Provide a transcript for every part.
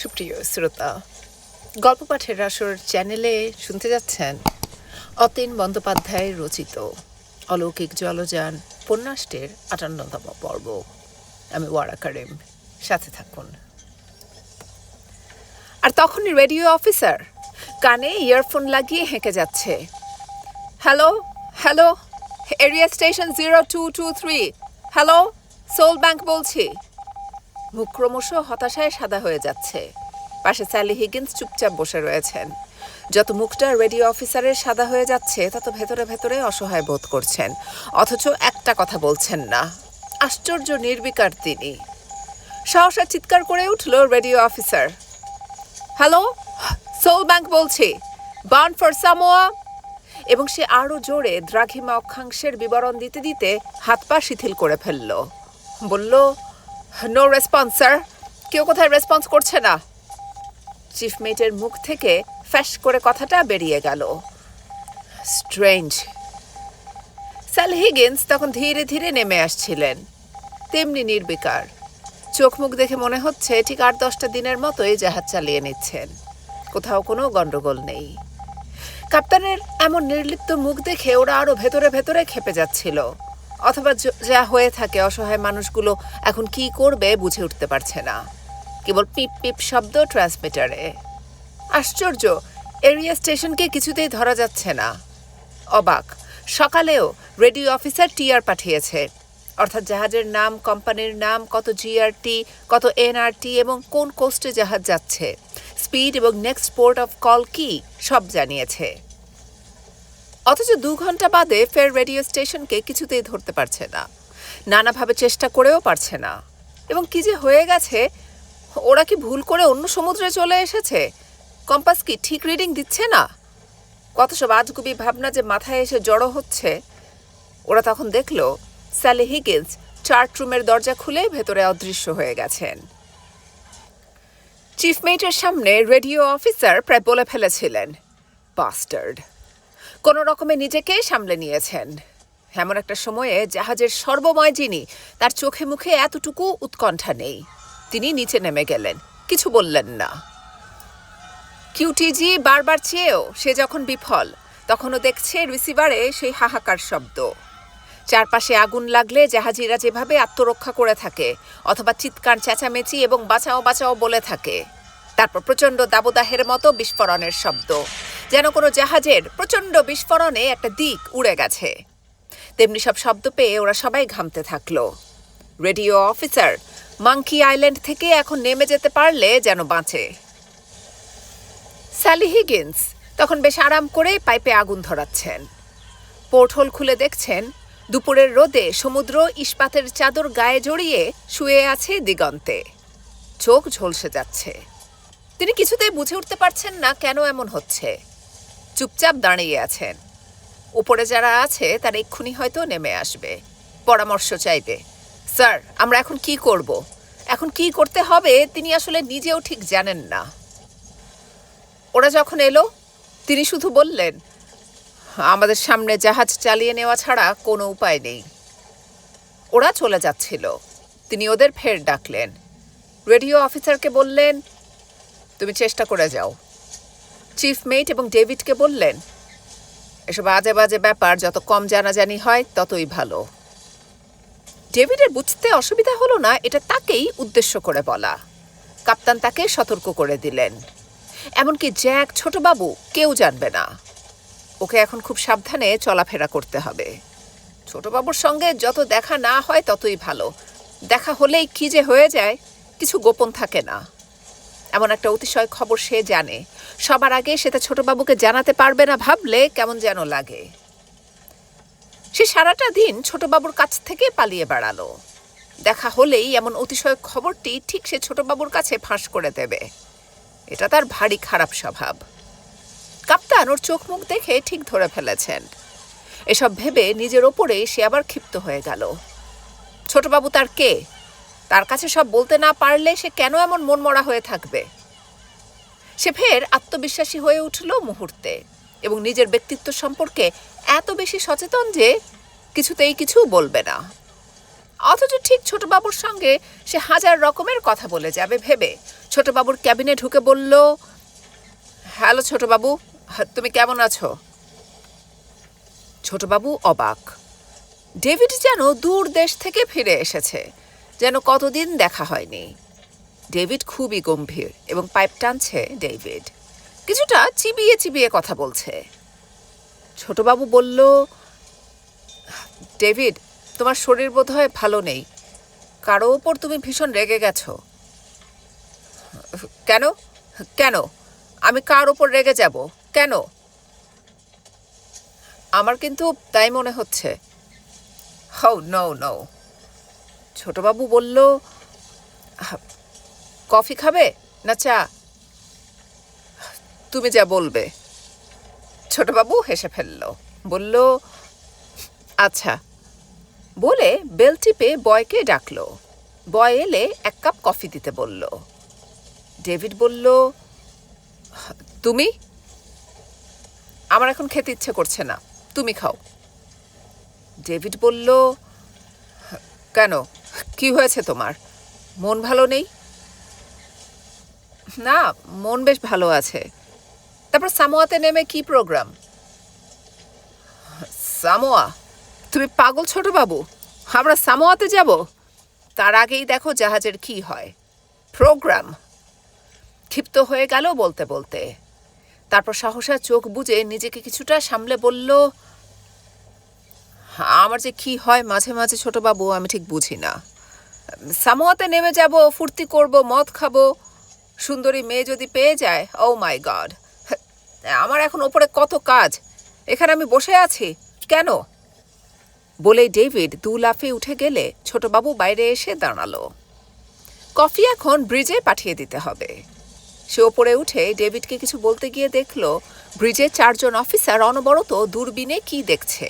সুপ্রিয় শ্রোতা, গল্প পাঠের আসর চ্যানেলে শুনতে যাচ্ছেন অতীন বন্দ্যোপাধ্যায় রচিত অলৌকিক জলযান উপন্যাসটির আটান্নতম পর্ব। আমি ওয়ারা কারিম, সাথে থাকুন। আর তখনই রেডিও অফিসার কানে ইয়ারফোন লাগিয়ে হেঁকে যাচ্ছে। Hello hello, area station zero two two three. Hello, Seoul bank বলছি। মুখ ক্রমশ হতাশায় সাদা হয়ে যাচ্ছে। পাশে স্যালি হিগিন্স চুপচাপ বসে রয়েছেন। যত মুখটা রেডিও অফিসারের সাদা হয়ে যাচ্ছে, তত ভেতরে ভেতরে অসহায় বোধ করছেন। অথচ একটা কথা বলছেন না। আশ্চর্য নির্বিকার তিনি। সহসা চিৎকার করে উঠল radio officer. Hello, Seoul bank বলছি। Burn for Samoa? এবং সে আরও জোরে দ্রাঘিমা অক্ষাংশের বিবরণ দিতে দিতে হাত পা শিথিল করে ফেলল। বলল নো রেসপন্স স্যার কেউ কোথায় রেসপন্স করছে না। চিফ মেটের মুখ থেকে ফ্যাশ করে কথাটা বেরিয়ে গেল। স্ট্রেঞ্জ স্যাল হিগিন্স তখন ধীরে ধীরে নেমে আসছিলেন। তেমনি নির্বিকার। চোখ মুখ দেখে মনে হচ্ছে ঠিক আট দশটা দিনের মতোই জাহাজ চালিয়ে নিচ্ছেন। কোথাও কোনো গন্ডগোল নেই। কাপ্তানের এমন নির্লিপ্ত মুখ দেখে ওরা আরও ভেতরে ভেতরে খেপে যাচ্ছিল। অথবা যা হয়ে থাকে, অসহায় মানুষগুলো এখন কি করবে বুঝে উঠতে পারছে না। কেবল পিপ পিপ শব্দ ট্রান্সমিটারে আশ্চর্য, এরিয়া স্টেশনকে কিছুতেই ধরা যাচ্ছে না। অবাক, সকালেও রেডিও অফিসার টিআর পাঠিয়েছে। অর্থাৎ জাহাজের নাম, কোম্পানির নাম, কত জিআরটি কত এনআরটি এবং কোন কোস্টে জাহাজ যাচ্ছে। স্পিড এবং নেক্সট পোর্ট অফ কল কি, সব জানিয়েছে। অথচ দু ঘণ্টা বাদে ফের রেডিও স্টেশনকে কিছুতেই ধরতে পারছে না। নানাভাবে চেষ্টা করেও পারছে না। এবং কি যে হয়ে গেছে, ওরা কি ভুল করে অন্য সমুদ্রে চলে এসেছে? কম্পাস কি ঠিক রিডিং দিচ্ছে না? কত সব আজগুবি ভাবনা যে মাথায় এসে জড়ো হচ্ছে। ওরা তখন দেখল, স্যালি হিগিন্স চার্ট রুমের দরজা খুলে ভেতরে অদৃশ্য হয়ে গেছেন। চিফ মেটের সামনে রেডিও অফিসার প্রায় বলে ফেলেছিলেন, বাস্টার্ড। কোনো রকমে নিজেকে সামলে নিয়েছেন। এমন একটা সময়ে জাহাজের সর্বময় যিনি, তার চোখে মুখে এতটুকু উৎকণ্ঠা নেই। তিনি নিচে নেমে গেলেন, কিছু বললেন না। কিউটিজি বারবার চেয়েও সে যখন বিফল, তখনও দেখছে রিসিভারে সেই হাহাকার শব্দ। চারপাশে আগুন লাগলে জাহাজিরা যেভাবে আত্মরক্ষা করে থাকে, অথবা চিৎকার, চেঁচামেচি এবং বাঁচাও বাঁচাও বলে থাকে। তারপর প্রচণ্ড দাবদাহের মতো বিস্ফোরণের শব্দ। যেন কোনো জাহাজের প্রচণ্ড বিস্ফোরণে একটা দিক উড়ে গেছে। তেমনি সব শব্দ পেয়ে ওরা সবাই ঘামতে থাকল। রেডিও অফিসার মাঙ্কি আইল্যান্ড থেকে এখন নেমে যেতে পারলে যেন বাঁচে। স্যালি হিগিন্স তখন বেশ আরাম করে পাইপে আগুন ধরাচ্ছেন। পোর্টহোল খুলে দেখছেন, দুপুরের রোদে সমুদ্র ইস্পাতের চাদর গায়ে জড়িয়ে শুয়ে আছে দিগন্তে। চোখ ঝলসে যাচ্ছে। তিনি কিছুতেই বুঝে উঠতে পারছেন না কেন এমন হচ্ছে। চুপচাপ দাঁড়িয়ে আছেন। উপরে যারা আছে, তারা এক্ষুনি হয়তো নেমে আসবে। পরামর্শ চাইবে। স্যার, আমরা এখন কি করব? এখন কি করতে হবে, তিনি আসলে নিজেও ঠিক জানেন না। ওরা যখন এলো, তিনি শুধু বললেন, আমাদের সামনে জাহাজ চালিয়ে নেওয়া ছাড়া কোনো উপায় নেই। ওরা চলে যাচ্ছিল। তিনি ওদের ফের ডাকলেন। রেডিও অফিসারকে বললেন, তুমি চেষ্টা করে যাও। চিফ মেট এবং ডেভিডকে বললেন, এসব আজে বাজে ব্যাপার, যত কম জানাজানি হয়, ততই ভালো। ডেভিডের বুঝতে অসুবিধা হলো না, এটা তাকেই উদ্দেশ্য করে বলা। কাপ্তান তাকে সতর্ক করে দিলেন। এমনকি জ্যাক ছোটবাবু কেউ জানবে না। ওকে এখন খুব সাবধানে চলাফেরা করতে হবে। ছোটবাবুর সঙ্গে যত দেখা না হয়, ততই ভালো। দেখা হলেই কি যে হয়ে যায়, কিছু গোপন থাকে না। এমন একটা অতিশয় খবর সে জানে। সবার আগে সেটা ছোটবাবুকে জানাতে পারবে না ভাবলে কেমন যেন লাগে। সে সারাটা দিন ছোটবাবুর কাছ থেকে পালিয়ে বেড়ালো। দেখা হলেই এমন অতিশয় খবরটি ঠিক সে ছোটবাবুর কাছে ফাঁস করে দেবে। এটা তার ভারী খারাপ স্বভাব। কাপ্তান ওর চোখ মুখ দেখে ঠিক ধরে ফেলেছেন। এসব ভেবে নিজের ওপরেই সে আবার ক্ষিপ্ত হয়ে গেল। ছোটবাবু তার কে? তার কাছে সব বলতে না পারলে সে কেন এমন মনমরা হয়ে থাকবে? সে ফের আত্মবিশ্বাসী হয়ে উঠল মুহূর্তে এবং নিজের ব্যক্তিত্ব সম্পর্কে এত বেশি সচেতন যে কিছুতেই কিছু বলবে না। অথচ ঠিক ছোটবাবুর সঙ্গে সে হাজার রকমের কথা বলে যাবে ভেবে। ছোটবাবুর ক্যাবিনে ঢুকে বলল, হ্যালো ছোটবাবু, তুমি কেমন আছো? ছোটবাবু অবাক। ডেভিড যেন দূর দেশ থেকে ফিরে এসেছে। যেন কতদিন দেখা হয়নি। ডেভিড খুবই গম্ভীর এবং পাইপ টানছে ডেভিড। কিছুটা চিবিয়ে চিবিয়ে কথা বলছে। ছোটবাবু বলল, ডেভিড, তোমার শরীর বোধহয় ভালো নেই। কারও ওপর তুমি ভীষণ রেগে গেছো। কেন? কেন? আমি কার ওপর রেগে যাব? কেন? আমার কিন্তু তাই মনে হচ্ছে। হও নও নও ছোটবাবু বলল কফি খাবে না চা? তুমি যা বলবে। ছোটবাবু হেসে ফেলল, বলল আচ্ছা। বলে বেল টিপে বয়কে ডাকলো। বয় এলে এক কাপ কফি দিতে বলল। ডেভিড বলল, তুমি? আমার এখন খেতে ইচ্ছে করছে না, তুমি খাও। ডেভিড বলল, কেন? কি হয়েছে তোমার? মন ভালো নেই? না, মন বেশ ভালো আছে। তারপর সামোয়াতে নেমে কি প্রোগ্রাম সামোয়া? তুমি পাগল ছোট বাবু, আমরা সামোয়াতে যাব? তার আগেই দেখো জাহাজের কি হয়। প্রোগ্রাম ক্ষিপ্ত হয়ে গেল বলতে বলতে। তারপর সাহসা চোখ বুজে নিজেকে কিছুটা সামলে বলল আমার যে কি হয়, মাঝে মাঝে ছোটবাবু আমি ঠিক বুঝি না। সামোয়াতে নেমে যাব, ফুর্তি করব, মদ খাব। সুন্দরী মেয়ে যদি পেয়ে যায় ও মাই গড আমার এখন ওপরে কত কাজ? এখানে আমি বসে আছি, কেন? বলে ডেভিড দু লাফে উঠে গেলে ছোটবাবু বাইরে এসে দাঁড়াল। কফি এখন ব্রিজে পাঠিয়ে দিতে হবে। সে ওপরে উঠে ডেভিডকে কিছু বলতে গিয়ে দেখল ব্রিজে চারজন অফিসার অনবরত দূরবীনে কি দেখছে।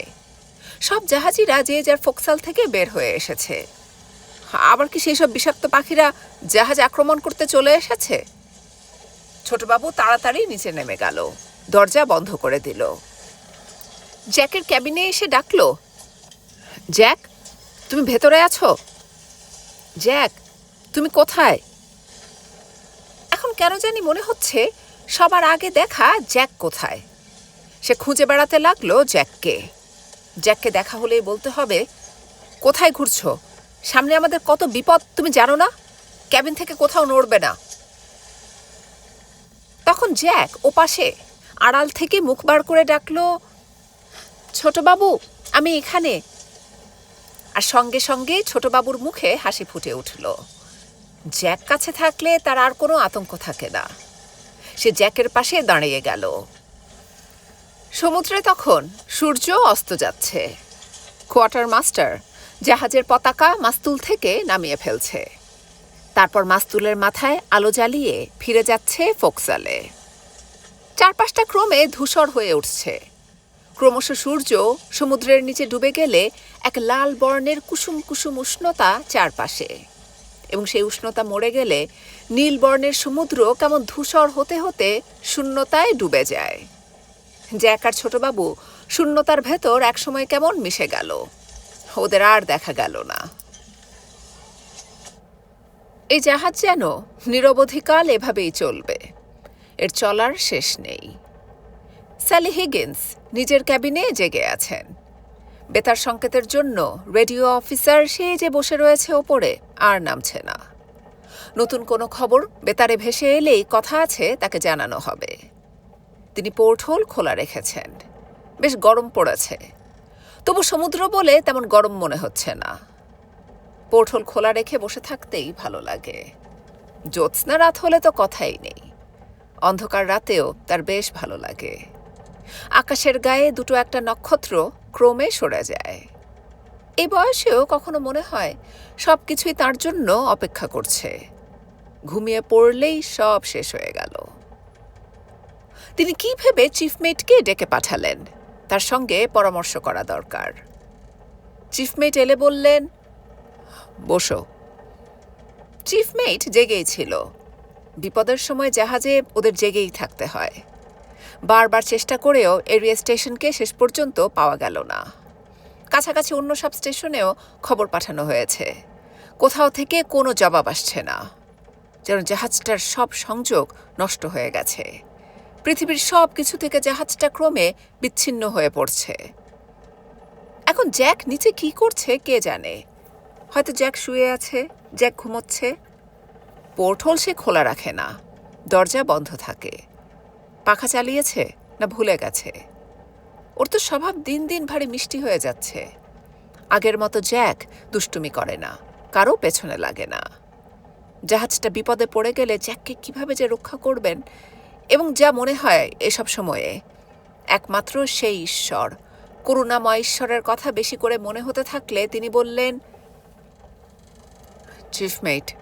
সব জাহাজিরা যে যার ফোকসাল থেকে বের হয়ে এসেছে। আবার কি সেই সব বিষাক্ত পাখিরা জাহাজ আক্রমণ করতে চলে এসেছে? ছোটবাবু তাড়াতাড়ি নিচে নেমে গেল, দরজা বন্ধ করে দিল। জ্যাকের ক্যাবিনে এসে ডাকলো, জ্যাক, তুমি ভেতরে আছো? জ্যাক, তুমি কোথায়? এখন কেন জানি মনে হচ্ছে সবার আগে দেখা জ্যাক কোথায়? সে খুঁজে বেড়াতে লাগল জ্যাককে। জ্যাককে দেখা হলেই বলতে হবে, কোথায় ঘুরছো? সামনে আমাদের কত বিপদ, তুমি জানো না? ক্যাবিন থেকে কোথাও নড়বে না। তখন জ্যাক ও পাশে আড়াল থেকে মুখ বার করে ডাকলো, ছোটবাবু, আমি এখানে। আর সঙ্গে সঙ্গে ছোটবাবুর মুখে হাসি ফুটে উঠল। জ্যাক কাছে থাকলে তার আর কোনো আতঙ্ক থাকে না। সে জ্যাকের পাশে দাঁড়িয়ে গেল। সমুদ্রে তখন সূর্য অস্ত যাচ্ছে। কোয়ার্টার মাস্টার জাহাজের পতাকা মাস্তুল থেকে নামিয়ে ফেলছে। তারপর মাস্তুলের মাথায় আলো জ্বালিয়ে ফিরে যাচ্ছে ফোকসালে। চারপাশটা ক্রমে ধূসর হয়ে উঠছে। ক্রমশ সূর্য সমুদ্রের নিচে ডুবে গেলে এক লাল বর্ণের কুসুম কুসুম উষ্ণতা চারপাশে। এবং সেই উষ্ণতা মরে গেলে নীল বর্ণের সমুদ্র কেমন ধূসর হতে হতে শূন্যতায় ডুবে যায়। জ্যাক আর ছোটবাবু শূন্যতার ভেতর একসময় কেমন মিশে গেল। ওদের আর দেখা গেল না। এই জাহাজ যেন নিরবধিকাল এভাবেই চলবে। এর চলার শেষ নেই। স্যালি হিগিন্স নিজের ক্যাবিনে জেগে আছেন। বেতার সংকেতের জন্য রেডিও অফিসার সে যে বসে রয়েছে ওপরে আর নামছে না। নতুন কোনো খবর বেতারে ভেসে এলেই কথা আছে তাকে জানানো হবে। তিনি পোর্টহোল খোলা রেখেছেন। বেশ গরম পড়েছে। তবু সমুদ্র বলে তেমন গরম মনে হচ্ছে না। পোর্টহোল খোলা রেখে বসে থাকতেই ভালো লাগে। জ্যোৎস্না রাত হলে তো কথাই নেই। অন্ধকার রাতেও তার বেশ ভালো লাগে। আকাশের গায়ে দুটো একটা নক্ষত্র ক্রমে সরে যায়। এই বয়সেও কখনো মনে হয় সব কিছুই তার জন্য অপেক্ষা করছে। ঘুমিয়ে পড়লেই সব শেষ হয়ে গেল। তিনি কি ভেবে চিফমেটকে ডেকে পাঠালেন? তার সঙ্গে পরামর্শ করা দরকার। চিফমেট এলে বললেন, বসো। চিফমেট জেগেই ছিল। বিপদের সময় জাহাজে ওদের জেগেই থাকতে হয়। বারবার চেষ্টা করেও এরিয়া স্টেশনকে শেষ পর্যন্ত পাওয়া গেল না। কাছাকাছি অন্য সব স্টেশনেও খবর পাঠানো হয়েছে। কোথাও থেকে কোনো জবাব আসছে না। যেন জাহাজটার সব সংযোগ নষ্ট হয়ে গেছে। পৃথিবীর সব কিছু থেকে জাহাজটা ক্রমে বিচ্ছিন্ন হয়ে পড়ছে। এখন জ্যাক নিচে কি করছে কে জানে? হয়তো জ্যাক শুয়ে আছে, জ্যাক ঘুমোচ্ছে। পোর্টহোল সে খোলা রাখে না, দরজা বন্ধ থাকে। পাখা চালিয়েছে না ভুলে গেছে। ওর তো স্বভাব দিন দিন ভারী মিষ্টি হয়ে যাচ্ছে। আগের মতো জ্যাক দুষ্টুমি করে না, কারও পেছনে লাগে না। জাহাজটা বিপদে পড়ে গেলে জ্যাককে কীভাবে যে রক্ষা করবেন এবং যা মনে হয় এসব সময়ে। একমাত্র সেই ঈশ্বর। করুণাময় ঈশ্বরের কথা বেশি করে মনে হতে থাকলে তিনি বললেন চিফমেট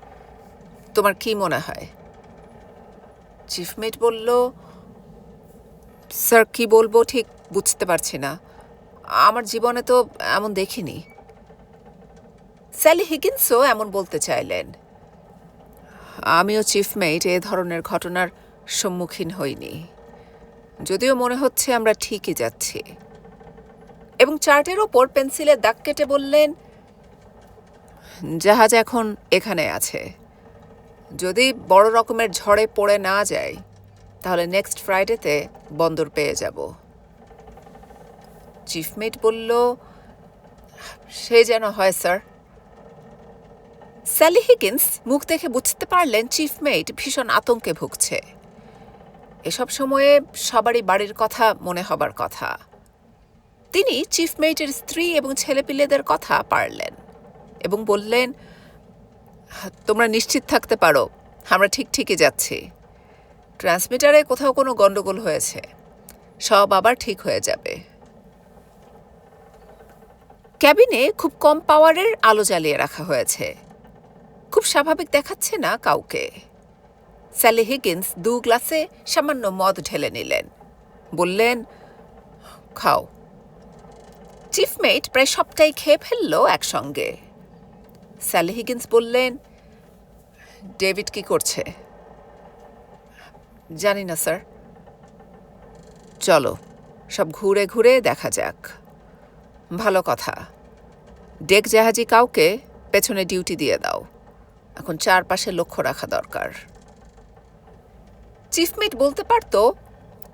তোমার কি মনে হয়? চিফমেট বলল, স্যার, কি বলব ঠিক বুঝতে পারছি না। আমার জীবনে তো এমন দেখিনি। স্যালি হিগিন্সও এমন বলতে চাইলেন। আমিও চিফমেট এ ধরনের ঘটনার সম্মুখীন হইনি। যদিও মনে হচ্ছে আমরা ঠিকই যাচ্ছি। এবং চার্টের ওপর পেন্সিলের দাগ কেটে বললেন, জাহাজ এখন এখানে আছে। যদি বড় রকমের ঝড়ে পড়ে না যায়, তাহলে নেক্সট ফ্রাইডেতে বন্দর পেয়ে যাব। চিফমেট বলল, সে যেন হয়, স্যার। স্যালি হিগিন্স মুখ দেখে বুঝতে পারলেন চিফমেট ভীষণ আতঙ্কে ভুগছে। এসব সময়ে সবারই বাড়ির কথা মনে হবার কথা। তিনি চিফমেটের স্ত্রী এবং ছেলেপিলেদের কথা পারলেন এবং বললেন, তোমরা নিশ্চিত থাকতে পারো, আমরা ঠিক ঠিকই যাচ্ছি। ট্রান্সমিটারে কোথাও কোনো গন্ডগোল হয়েছে। সব আবার ঠিক হয়ে যাবে। ক্যাবিনে খুব কম পাওয়ারের আলো জ্বালিয়ে রাখা হয়েছে। খুব স্বাভাবিক দেখাচ্ছে না কাউকে। স্যালি হিগিন্স দু গ্লাসে সামান্য মদ ঢেলে নিলেন। বললেন, খাও। চিফমেট প্রায় সবটাই খেয়ে ফেলল একসঙ্গে। স্যালি হিগিন্স বললেন, ডেভিড কি করছে? জানি না, স্যার। চলো, সব ঘুরে ঘুরে দেখা যাক। ভালো কথা। ডেক জাহাজি কাউকে পেছনে ডিউটি দিয়ে দাও। এখন চারপাশে লক্ষ্য রাখা দরকার। চিফমেট বলতে পারতো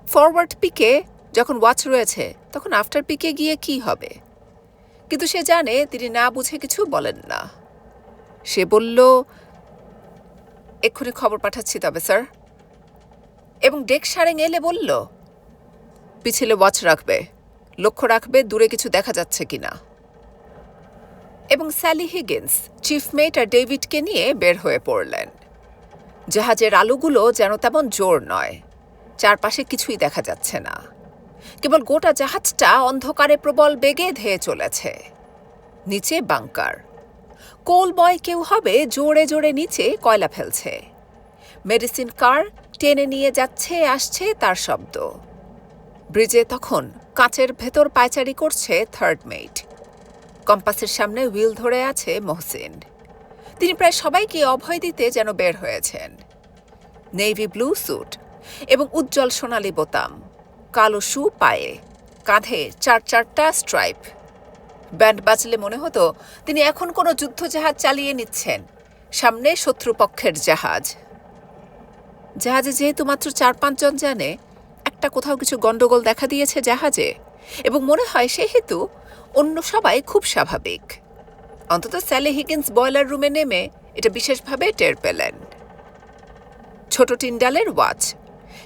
ফরওয়ার্ড পিকে যখন ওয়াচ রয়েছে, তখন আফটার পিকে গিয়ে কি হবে? কিন্তু সে জানে তিনি না বুঝে কিছু বলেন না। সে বলল, এক্ষুনি খবর পাঠাচ্ছি তবে স্যার এবং ডেক সারেং এলে বলল, পিছিলে ওয়াচ রাখবে, লক্ষ্য রাখবে, দূরে কিছু দেখা যাচ্ছে কিনা? এবং স্যালি হিগিন্স চিফমেট আর ডেভিডকে নিয়ে বের হয়ে পড়লেন। জাহাজের আলোগুলো যেন তেমন জোর নয়। চারপাশে কিছুই দেখা যাচ্ছে না। কেবল গোটা জাহাজটা অন্ধকারে প্রবল বেগে ধেয়ে চলেছে। নিচে বাংকার। কোল বয় কেউ হবে জোরে জোরে নিচে কয়লা ফেলছে। মেডিসিন কার টেনে নিয়ে যাচ্ছে, আসছে তার শব্দ। ব্রিজে তখন কাঁচের ভেতর পায়চারি করছে থার্ড মেট কম্পাসের সামনে হুইল ধরে আছে মহসিন। তিনি প্রায় সবাইকে অভয় দিতে যেন বের হয়েছেন। নেভি ব্লু স্যুট এবং উজ্জ্বল সোনালি বোতাম, কালো শু পায়ে, কাঁধে চার চারটা স্ট্রাইপ। ব্যান্ড বাজলে মনে হতো তিনি এখন কোনো যুদ্ধজাহাজ চালিয়ে নিচ্ছেন, সামনে শত্রুপক্ষের জাহাজ। জাহাজে যেহেতু মাত্র চার পাঁচজন জানে একটা কোথাও কিছু গন্ডগোল দেখা দিয়েছে জাহাজে এবং মনে হয় সেহেতু অন্য সবাই খুব স্বাভাবিক। অন্তত স্যালি হিগিন্স বয়লার রুমে নেমে এটা বিশেষভাবে টের পেলেন। ছোট টিন্ডালের ওয়াচ।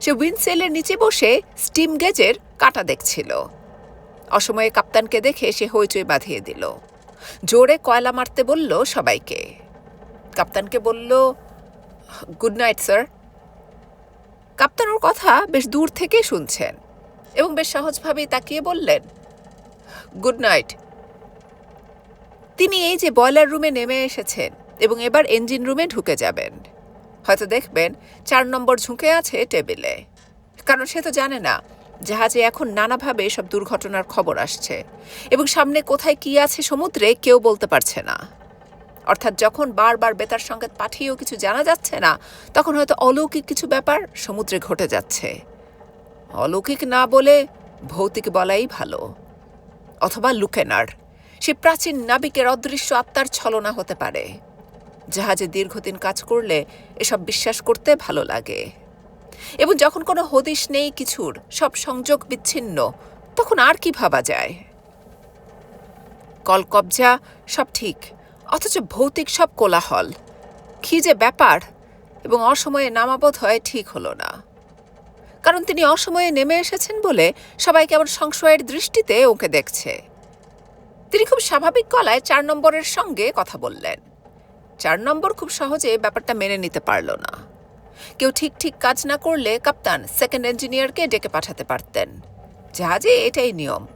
সে উইন্ডসেলের নিচে বসে স্টিম গেজের কাটা দেখছিল। অসময়ে কাপ্তানকে দেখে সে হইচই বাঁধিয়ে দিল। জোরে কয়লা মারতে বলল সবাইকে। কাপ্তানকে বলল, গুড নাইট, স্যার। কাপ্তান ওর কথা বেশ দূর থেকে শুনছেন এবং বেশ সহজভাবেই তাকিয়ে বললেন, গুড নাইট। তিনি এই যে বয়লার রুমে নেমে এসেছেন এবং এবার ইঞ্জিন রুমে ঢুকে যাবেন। হয়তো দেখবেন চার নম্বর ঝুঁকে আছে টেবিলে। কারণ সে তো জানে না, জাহাজে এখন নানাভাবে সব দুর্ঘটনার খবর আসছে এবং সামনে কোথায় কি আছে সমুদ্রে কেউ বলতে পারছে না। অর্থাৎ যখন বারবার বেতার সংকেত পাঠিয়েও কিছু জানা যাচ্ছে না, তখন হয়তো অলৌকিক কিছু ব্যাপার সমুদ্রে ঘটে যাচ্ছে। অলৌকিক না বলে ভৌতিক বলাই ভালো, অথবা লুকেনার। সে প্রাচীন নাবিকের অদৃশ্য আত্মার ছলনা হতে পারে। জাহাজে দীর্ঘদিন কাজ করলে এসব বিশ্বাস করতে ভালো লাগে। এবং যখন কোনো হদিশ নেই কিছুর, সব সংযোগ বিচ্ছিন্ন, তখন আর কি ভাবা যায়? কল কবজা সব ঠিক, অথচ ভৌতিক সব কোলাহল। কি যে ব্যাপার, এবং অসময়ে নামাবোধ হয় ঠিক হলো না। কারণ তিনি অসময়ে নেমে এসেছেন বলে সবাই কেমন সংশয়ের দৃষ্টিতে ওকে দেখছে। তিনি খুব স্বাভাবিক গলায় চার নম্বরের সঙ্গে কথা বললেন। চার নম্বর খুব সহজে ব্যাপারটা মেনে নিতে পারল না। কেউ ঠিক ঠিক কাজ না করলে কাপ্তান সেকেন্ড ইঞ্জিনিয়ারকে ডেকে পাঠাতে পারতেন। জাহাজে এটাই নিয়ম।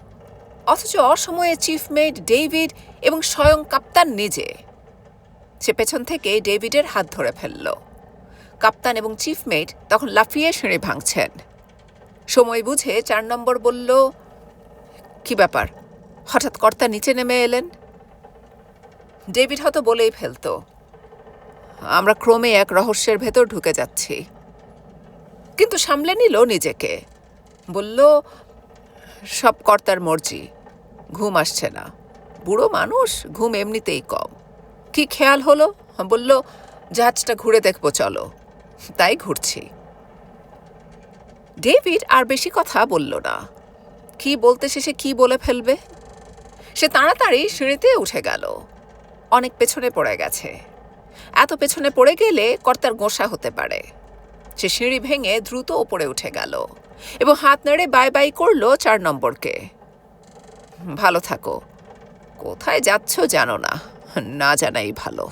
অথচ অসময়ে চিফ মেট ডেভিড এবং স্বয়ং কাপ্তান নিজে। সে পেছন থেকে ডেভিডের হাত ধরে ফেলল। কাপ্তান এবং চিফ মেট তখন লাফিয়ে সিঁড়ি ভাঙছেন। সময় বুঝে চার নম্বর বলল, কি ব্যাপার? হঠাৎ কর্তা নিচে নেমে এলেন। ডেভিড হয়তো বলেই ফেলতো, আমরা ক্রমে এক রহস্যের ভেতর ঢুকে যাচ্ছি। কিন্তু সামলে নিল নিজেকে। বলল, সব কর্তার মর্জি, ঘুম আসছে না। বুড়ো মানুষ, ঘুম এমনিতেই কম। কি খেয়াল হলো? বলল, জাহাজটা ঘুরে দেখব, চলো। তাই ঘুরছি। ডেভিড আর বেশি কথা বলল না। কি বলতে শেষে কি বলে ফেলবে? সে তাড়াতাড়ি সিঁড়িতে উঠে গেল। অনেক পেছনে পড়ে গেছে। এত পেছনে পড়ে গেলে কর্তার গোসা হতে পারে। সে সিঁড়ি ভেঙে দ্রুত ওপরে উঠে গেল এবং হাত নেড়ে বাই বাই করল চার নম্বরকে। ভালো থাকো। কোথায় যাচ্ছ জানো না। না জানাই ভালো।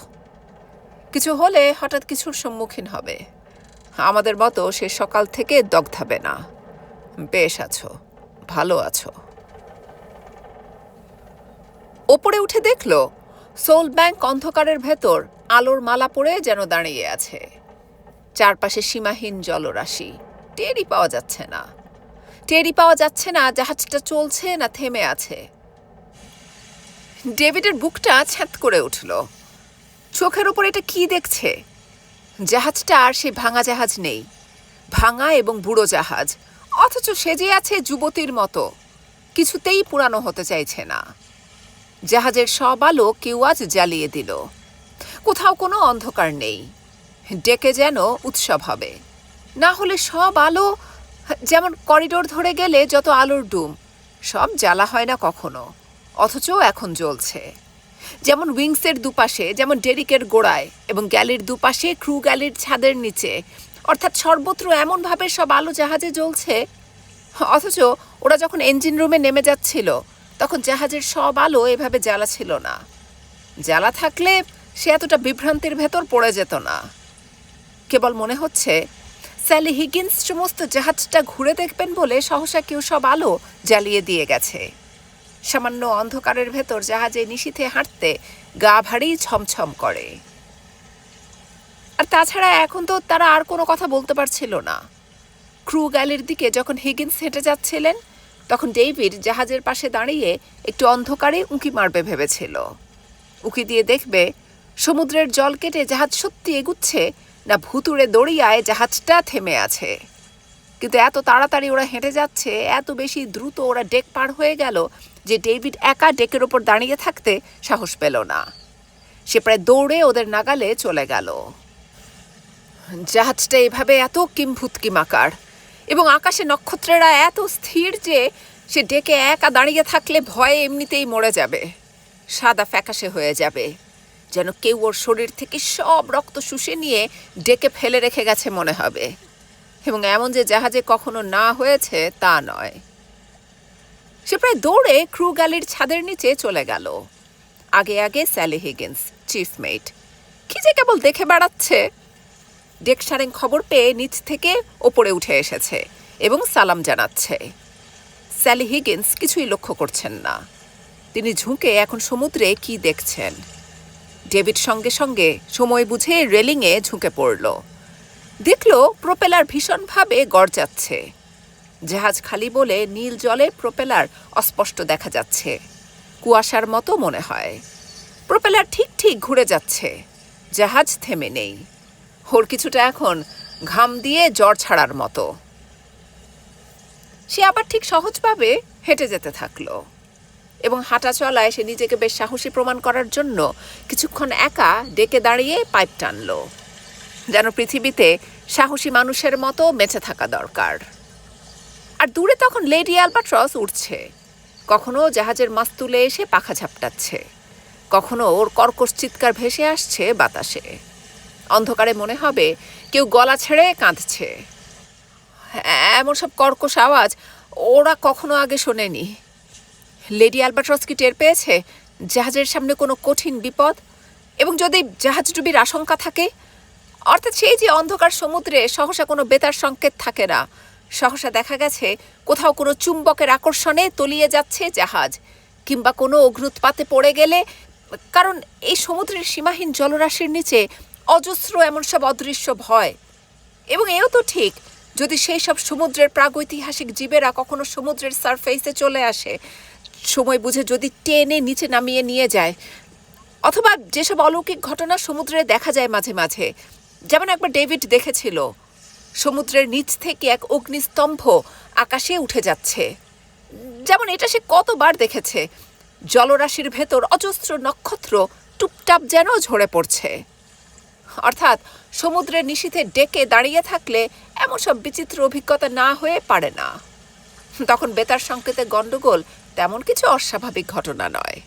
কিছু হলে হঠাৎ কিছুর সম্মুখীন হবে। আমাদের মতো সে সকাল থেকে দগ্ধাবে না। বেশ আছো। ভালো আছো। ওপরে উঠে দেখল, সোল ব্যাংক অন্ধকারের ভেতর আলোর মালা পড়ে যেন দাঁড়িয়ে আছে। চারপাশে সীমাহীন জলরাশি, টেরই পাওয়া যাচ্ছে না। টেরই পাওয়া যাচ্ছে না জাহাজটা চলছে না থেমে আছে। ডেভিডের বুকটা ছ্যাঁত করে উঠল। চোখের উপর এটা কি দেখছে? জাহাজটা আর সে ভাঙা জাহাজ নেই। ভাঙা এবং বুড়ো জাহাজ, অথচ সেজে আছে যুবতীর মতো। কিছুতেই পুরানো হতে চাইছে না। জাহাজের সব আলো কেউ আজ জ্বালিয়ে দিল। কোথাও কোনো অন্ধকার নেই। ডেকে যেন উৎসব হবে। না হলে সব আলো, যেমন করিডোর ধরে গেলে যত আলোর ডুম, সব জ্বালা হয় না কখনো, অথচ এখন জ্বলছে। যেমন উইংসের দুপাশে, যেমন ডেরিকের গোড়ায় এবং গ্যালির দুপাশে ক্রু গ্যালির ছাদের নিচে, অর্থাৎ সর্বত্র এমনভাবে সব আলো জাহাজে জ্বলছে, অথচ ওরা যখন ইঞ্জিন রুমে নেমে যাচ্ছিল তখন জাহাজের সব আলো এভাবে জ্বালা ছিল না। জ্বালা থাকলে সে এতটা বিভ্রান্তির ভেতর পড়ে যেত না। কেবল মনে হচ্ছে, স্যালি হিগিন্স সমস্ত জাহাজটা ঘুরে দেখবেন বলে সহসা কেউ সব আলো জ্বালিয়ে দিয়ে গেছে। সামান্য অন্ধকারের ভেতর জাহাজে নিশীথে হাঁটতে গা ভারী ছমছম করে। আর তাছাড়া এখন তো তারা আর কোনো কথা বলতে পারছিল না। ক্রু গ্যালির দিকে যখন হিগিন্স হেঁটে যাচ্ছিলেন তখন ডেভিড জাহাজের পাশে দাঁড়িয়ে একটু অন্ধকারে উঁকি মারবে ভেবেছিল। উঁকি দিয়ে দেখবে সমুদ্রের জল কেটে জাহাজ সত্যি এগুচ্ছে না ভুতুড়ে দড়িয়ায় জাহাজটা থেমে আছে। কিন্তু এত তাড়াতাড়ি ওরা হেঁটে যাচ্ছে, এত বেশি দ্রুত ওরা ডেক পার হয়ে গেল যে ডেভিড একা ডেকের ওপর দাঁড়িয়ে থাকতে সাহস পেল না। সে প্রায় দৌড়ে ওদের নাগালে চলে গেল। জাহাজটা এভাবে এত কিম্ভূত কিমাকার এবং আকাশে নক্ষত্রেরা এত স্থির যে সে ডেকে একা দাঁড়িয়ে থাকলে ভয়ে এমনিতেই মরে যাবে। সাদা ফ্যাকাশে হয়ে যাবে। যেন কেউ ওর শরীর থেকে সব রক্ত শুষে নিয়ে ডেকে ফেলে রেখে গেছে মনে হবে। এবং এমন যে জাহাজে কখনো না হয়েছে, তা নয়। সে প্রায় দৌড়ে ক্রু গ্যালির ছাদের নিচে চলে গেল। আগে আগে স্যালি হিগিন্স, চিফ মেট কি যে কেবল দেখে বেড়াচ্ছে? ডেক সারেং খবর পেয়ে নিচ থেকে ওপরে উঠে এসেছে এবং সালাম জানাচ্ছে। স্যালি হিগিন্স কিছুই লক্ষ্য করছেন না। তিনি ঝুঁকে এখন সমুদ্রে কি দেখছেন? ডেভিড সঙ্গে সঙ্গে সময় বুঝে রেলিংয়ে ঝুঁকে পড়ল। দেখল, প্রোপেলার ভীষণভাবে গড়জাচ্ছে জাহাজ খালি বলে নীল জলে প্রোপেলার অস্পষ্ট দেখা যাচ্ছে, কুয়াশার মতো মনে হয়। প্রোপেলার ঠিক ঠিক ঘুরে যাচ্ছে, জাহাজ থেমে নেই। ওর কিছুটা এখন ঘাম দিয়ে জ্বর ছাড়ার মতো। সে আবার ঠিক সহজভাবে হেঁটে যেতে থাকল এবং হাঁটা চলায় সে নিজেকে বেশ সাহসী প্রমাণ করার জন্য কিছুক্ষণ একা ডেকে দাঁড়িয়ে পাইপ টানলো, যেন পৃথিবীতে সাহসী মানুষের মতো বেঁচে থাকা দরকার। আর দূরে তখন লেডি অ্যালবাট্রস উঠছে কখনো জাহাজের মাছ তুলে এসে পাখা ঝাপটাচ্ছে, কখনো ওর কর্কশ চিৎকার ভেসে আসছে বাতাসে। অন্ধকারে মনে হবে কেউ গলা ছেড়ে কাঁদছে। এমন সব কর্কশ আওয়াজ ওরা কখনো আগে শোনেনি। লেডি অ্যালবাট্রস কি টের পেয়েছে জাহাজের সামনে কোনো কঠিন বিপদ? এবং যদি জাহাজ ডুবির আশঙ্কা থাকে? অর্থাৎ সেই যে অন্ধকার সমুদ্রে সহসা কোনো বেতার সংকেত থাকে না। সহসা দেখা গেছে কোথাও কোনো চুম্বকের আকর্ষণে তলিয়ে যাচ্ছে জাহাজ, কিংবা কোনো অগ্নুৎপাতে পড়ে গেলে, কারণ এই সমুদ্রের সীমাহীন জলরাশির নিচে অজস্র এমন সব অদৃশ্য ভয়। এবং এও তো ঠিক, যদি সেই সব সমুদ্রের প্রাগৈতিহাসিক জীবেরা কখনো সমুদ্রের সারফেসে চলে আসে, সময় বুঝে যদি টেনে নিচে নামিয়ে নিয়ে যায়। অথবা যেসব অলৌকিক ঘটনা সমুদ্রে দেখা যায় মাঝে মাঝে, যেমন একবার ডেভিড দেখেছিল, সমুদ্রের নিচ থেকে এক অগ্নিস্তম্ভ আকাশে উঠে যাচ্ছে। যেমন এটা সে কতবার দেখেছে, জলরাশির ভেতর অজস্র নক্ষত্র টুপটাপ যেন ঝরে পড়ছে। অর্থাৎ সমুদ্রের নিশীথে ডেকে দাঁড়িয়ে থাকলে এমন সব বিচিত্র অভিজ্ঞতা না হয়ে পারে না। তখন বেতার সংকেতে গন্ডগোল তেমন কিছু অস্বাভাবিক ঘটনা নয়।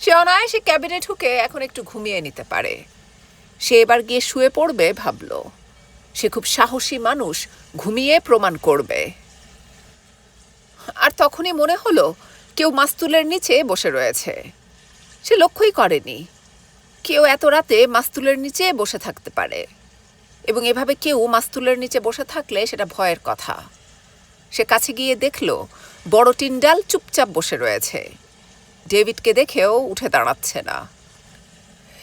সে অনায়াসে ক্যাবিনে ঢুকে এখন একটু ঘুমিয়ে নিতে পারে। সে এবার গিয়ে শুয়ে পড়বে ভাবল। সে খুব সাহসী মানুষ, ঘুমিয়ে প্রমাণ করবে। আর তখনই মনে হলো কেউ মাস্তুলের নিচে বসে রয়েছে। সে লক্ষ্যই করেনি। কেউ এত রাতে মাস্তুলের নিচে বসে থাকতে পারে। এবং এভাবে কেউ মাস্তুলের নিচে বসে থাকলে সেটা ভয়ের কথা। সে কাছে গিয়ে দেখল, বড় টিন্ডাল চুপচাপ বসে রয়েছে। ডেভিডকে দেখেও উঠে দাঁড়াচ্ছে না।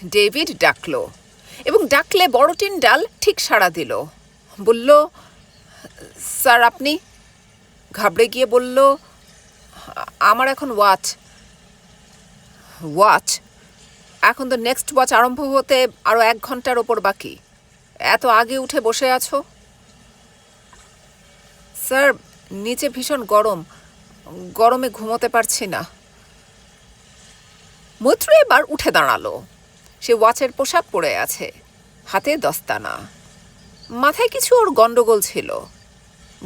ডেভিড ডাকলো, এবং ডাকলে বড় টিন্ডাল ঠিক সাড়া দিল। বলল, স্যার, আপনি? ঘাবড়ে গিয়ে বলল আমার এখন ওয়াচ। ওয়াচ? এখন তো নেক্সট ওয়াচ আরম্ভ হতে আরও এক ঘণ্টার ওপর বাকি। এত আগে উঠে বসে আছো? স্যার, নিচে ভীষণ গরম। গরমে ঘুমোতে পারছি না। মৈত্র এবার উঠে দাঁড়াল। সে ওয়াচের পোশাক পরে আছে, হাতে দস্তানা। মাথায় কিছু ওর গন্ডগোল ছিল।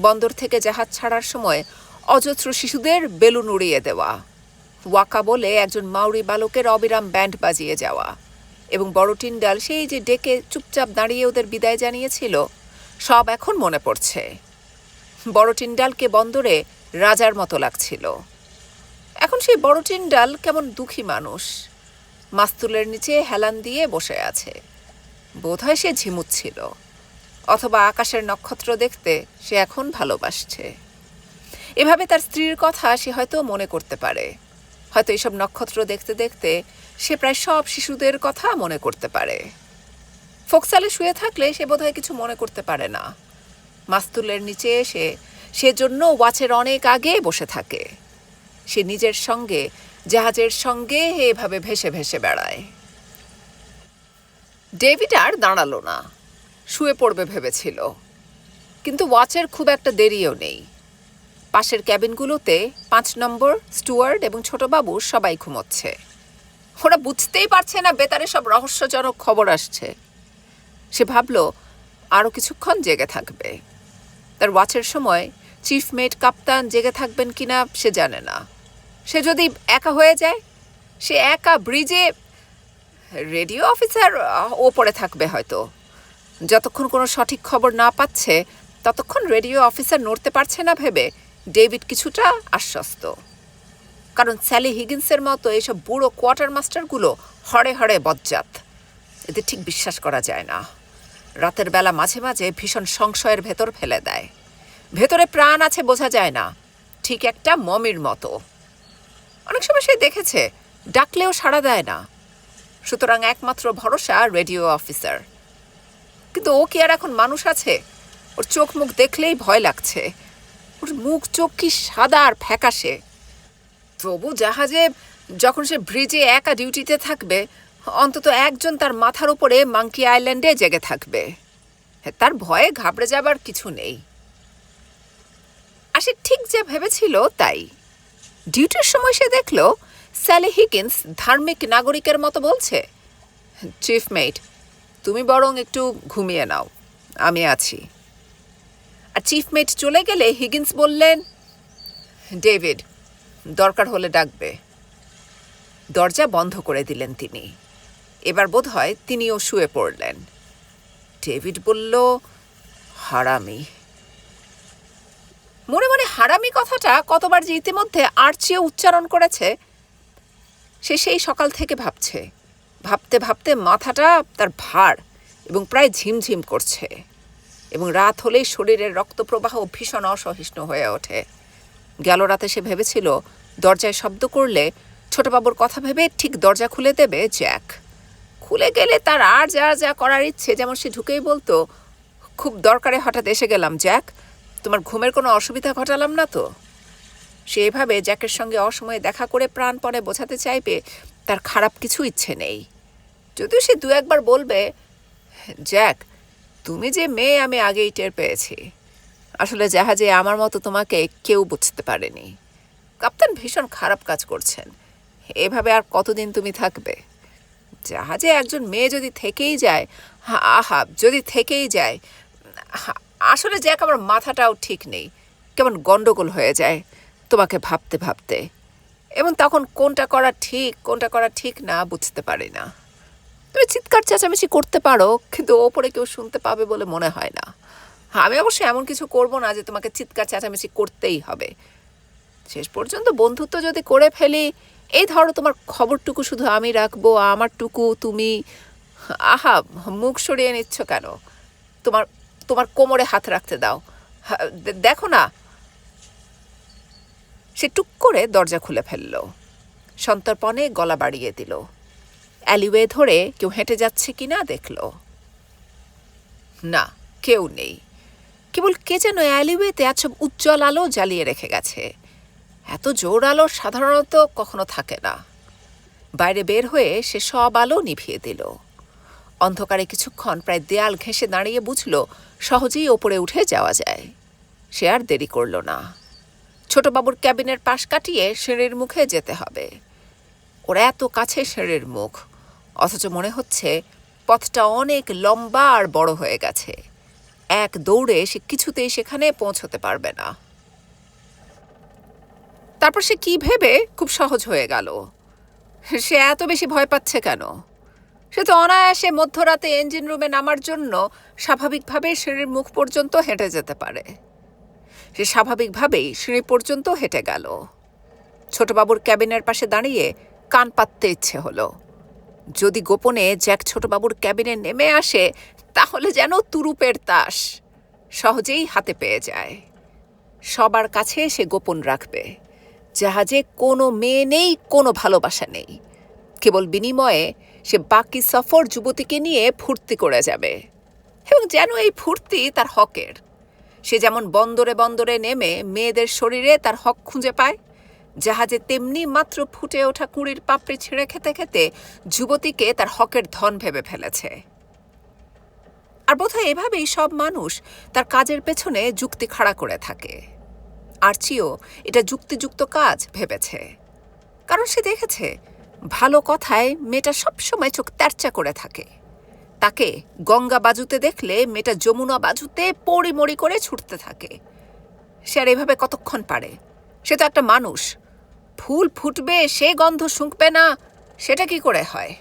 বন্দর থেকে জাহাজ ছাড়ার সময় অজস্র শিশুদের বেলুন উড়িয়ে দেওয়া। ওয়াকা বলে একজন মাউরি বালকের অবিরাম ব্যান্ড বাজিয়ে যাওয়া। এবং বড় টিন্ডাল সেই যে ডেকে চুপচাপ দাঁড়িয়ে ওদের বিদায় জানিয়েছিল, সব এখন মনে পড়ছে। বড় টিন্ডালকে বন্দরে রাজার মতো লাগছিল। এখন সেই বড় টিন্ডাল কেমন দুঃখী মানুষ। মাস্তুলের নিচে হেলান দিয়ে বসে আছে। বোধহয় সে ঝিমুচ্ছিল, অথবা আকাশের নক্ষত্র দেখতে সে এখন ভালোবাসছে। এভাবে তার স্ত্রীর কথা সে হয়তো মনে করতে পারে। হয়তো এইসব নক্ষত্র দেখতে দেখতে সে প্রায় সব শিশুদের কথা মনে করতে পারে। ফোকসালে শুয়ে থাকলে সে বোধহয় কিছু মনে করতে পারে না। মাস্তুলের নিচে এসে সেজন্য ওয়াচের অনেক আগে বসে থাকে। সে নিজের সঙ্গে, জাহাজের সঙ্গে এভাবে ভেসে ভেসে বেড়ায়। ডেভিড আর দাঁড়াল না। শুয়ে পড়বে ভেবেছিল। কিন্তু ওয়াচের খুব একটা দেরিও নেই। পাশের ক্যাবিনগুলোতে পাঁচ নম্বর, স্টুয়ার্ড এবং ছোটবাবু সবাই ঘুমোচ্ছে। ওরা বুঝতেই পারছে না বেতারে সব রহস্যজনক খবর আসছে। সে ভাবল আরও কিছুক্ষণ জেগে থাকবে। তার ওয়াচের সময় চিফ মেট কাপ্তান জেগে থাকবেন কিনা সে জানে না। সে যদি একা হয়ে যায়, সে একা ব্রিজে রেডিও অফিসার ওপরে থাকবে হয়তো। যতক্ষণ কোনো সঠিক খবর না পাচ্ছে, ততক্ষণ রেডিও অফিসার নড়তে পারছে না ভেবে ডেভিড কিছুটা আশ্বস্ত। কারণ স্যালি হিগিন্সের মতো এইসব বুড়ো কোয়ার্টার মাস্টারগুলো হরে হরে বজ্জাত। এদের ঠিক বিশ্বাস করা যায় না। রাতের বেলা মাঝে মাঝে ভীষণ সংশয়ের ভেতর ফেলে দেয়। ভেতরে প্রাণ আছে বোঝা যায় না। ঠিক একটা মমির মতো। অনেক সময় সে দেখেছে, ডাকলেও সাড়া দেয় না। সুতরাং একমাত্র ভরসা রেডিও অফিসার। কিন্তু ও কি আর এখন মানুষ আছে? ওর চোখ মুখ দেখলেই ভয় লাগছে। ওর মুখ, চোখ কি সাদা আর ফ্যাকাশে। তবু জাহাজে যখন সে ব্রিজে একা ডিউটিতে থাকবে, অন্তত একজন তার মাথার উপরে মাঙ্কি আইল্যান্ডে জেগে থাকবে। তার ভয়ে ঘাবড়ে যাবার কিছু নেই। সে ঠিক যে ভেবেছিল তাই। ডিউটির সময় সে দেখল, স্যালি হিকিন্স ধার্মিক নাগরিকের মতো বলছে, চিফ মেট তুমি বরং একটু ঘুমিয়ে নাও, আমি আছি। মেট চলে গেলে হিগিন্স বললেন ডেভিড দরকার হলে ডাকবে। দরজা বন্ধ করে দিলেন তিনি। এবার বোধ হয় তিনিও শুয়ে পড়লেন। ডেভিড বলল, হারামি। মনে মনে হারামি কথাটা কতবার যে ইতিমধ্যে আর চেয়ে উচ্চারণ করেছে, সে সেই সকাল থেকে ভাবছে। ভাবতে ভাবতে মাথাটা তার ভার এবং প্রায় ঝিমঝিম করছে। এবং রাত হলেই শরীরের রক্ত রক্তপ্রবাহ ভীষণ অসহিষ্ণু হয়ে ওঠে। গেল রাতে সে ভেবেছিল, দরজায় শব্দ করলে ছোটবাবুর কথা ভেবে ঠিক দরজা খুলে দেবে জ্যাক। খুলে গেলে তার আর যা যা করার ইচ্ছে, যেমন সে ঢুকেই বলতো, খুব দরকারে হঠাৎ এসে গেলাম, জ্যাক। তোমার ঘুমের কোনো অসুবিধা ঘটালাম না তো? সে এভাবে জ্যাকের সঙ্গে অসময়ে দেখা করে প্রাণপণে বোঝাতে চাইবে, তার খারাপ কিছু ইচ্ছে নেই। যদিও সে দু একবার বলবে, জ্যাক তুমি যে মেয়ে, আমি আগেই টের পেয়েছি। আসলে জাহাজে আমার মতো তোমাকে কেউ বুঝতে পারেনি। কাপ্তান ভীষণ খারাপ কাজ করছেন। এভাবে আর কতদিন তুমি থাকবে? জাহাজে একজন মেয়ে যদি থেকেই যায় আহা, যদি থেকেই যায় আসলে জ্যাক আমার মাথাটাও ঠিক নেই। কেমন গন্ডগোল হয়ে যায় তোমাকে ভাবতে ভাবতে। এবং তখন কোনটা করা ঠিক, কোনটা করা ঠিক না বুঝতে পারি না। তুমি চিৎকার চেঁচামেচি করতে পারো, কিন্তু ওপরে কেউ শুনতে পাবে বলে মনে হয় না। আমি অবশ্যই এমন কিছু করব না যে তোমাকে চিৎকার চেঁচামেচি করতেই হবে। শেষ পর্যন্ত বন্ধুত্ব যদি করে ফেলি, এই ধরো তোমার খবরটুকু শুধু আমি রাখব, আমারটুকু তুমি। আহা, মুখ সরিয়ে নিচ্ছ কেন? তোমার তোমার কোমরে হাত রাখতে দাও। দেখো না। সে টুক করে দরজা খুলে ফেলল। সন্তর্পণে গলা বাড়িয়ে দিল। অ্যালিওয়ে ধরে কেউ হেঁটে যাচ্ছে কিনা দেখল। না, কেউ নেই। কেবল কে যেন অ্যালিওয়েতে এত উজ্জ্বল আলো জ্বালিয়ে রেখে গেছে। এত জোর আলো সাধারণত কখনো থাকে না। বাইরে বের হয়ে সে সব আলো নিভিয়ে দিল। অন্ধকারে কিছুক্ষণ প্রায় দেয়াল ঘেঁষে দাঁড়িয়ে বুঝল, সহজেই ওপরে উঠে যাওয়া যায়। সে আর দেরি করল না। ছোটবাবুর ক্যাবিনের পাশ কাটিয়ে সিঁড়ির মুখে যেতে হবে। ওরা এত কাছে সিঁড়ির মুখ। অথচ মনে হচ্ছে পথটা অনেক লম্বা আর বড় হয়ে গেছে। এক দৌড়ে সে কিছুতেই সেখানে পৌঁছতে পারবে না। তারপর সে কি ভেবে খুব সহজ হয়ে গেল। সে এত বেশি ভয় পাচ্ছে কেন? সে তো অনায়াসে মধ্যরাতে ইঞ্জিন রুমে নামার জন্য স্বাভাবিকভাবে সিঁড়ির মুখ পর্যন্ত হেঁটে যেতে পারে। সে স্বাভাবিকভাবেই সিঁড়ি পর্যন্ত হেঁটে গেল। ছোটবাবুর ক্যাবিনের পাশে দাঁড়িয়ে কান পাততে ইচ্ছে হলো। যদি গোপনে জ্যাক ছোটবাবুর ক্যাবিনে নেমে আসে, তাহলে যেন তুরুপের তাস সহজেই হাতে পেয়ে যায়। সবার কাছে সে গোপন রাখবে। জাহাজে কোনো মেয়ে নেই, কোনো ভালোবাসা নেই। কেবল বিনিময়ে সে বাকি সফর যুবতীকে নিয়ে ফুর্তি করে যাবে। এবং যেন এই ফুর্তি তার হকের। সে যেমন বন্দরে বন্দরে নেমে মেয়েদের শরীরে তার হক খুঁজে পায় জাহাজে তেমনি মাত্র ফুটে ওঠা কুড়ির পাপড়ি ছিঁড়ে খেতে খেতে যুবতীকে তার হকের ধন ভেবে ফেলেছে। আর বোধহয় এভাবেই সব মানুষ তার কাজের পেছনে যুক্তি খাড়া করে থাকে। আর্চিও এটা যুক্তিযুক্ত কাজ ভেবেছে। কারণ সে দেখেছে, ভালো কথায় মেয়েটা সবসময় চোখ তেরচা করে থাকে। তাকে গঙ্গা বাজুতে দেখলে মেয়েটা যমুনা বাজুতে পড়ি পড়িমড়ি করে ছুটতে থাকে। সে আর এভাবে কতক্ষণ পারে? সে তো একটা মানুষ। ফুল ফুটবে সে গন্ধ শুঁকবে না সেটা কি করে হয়?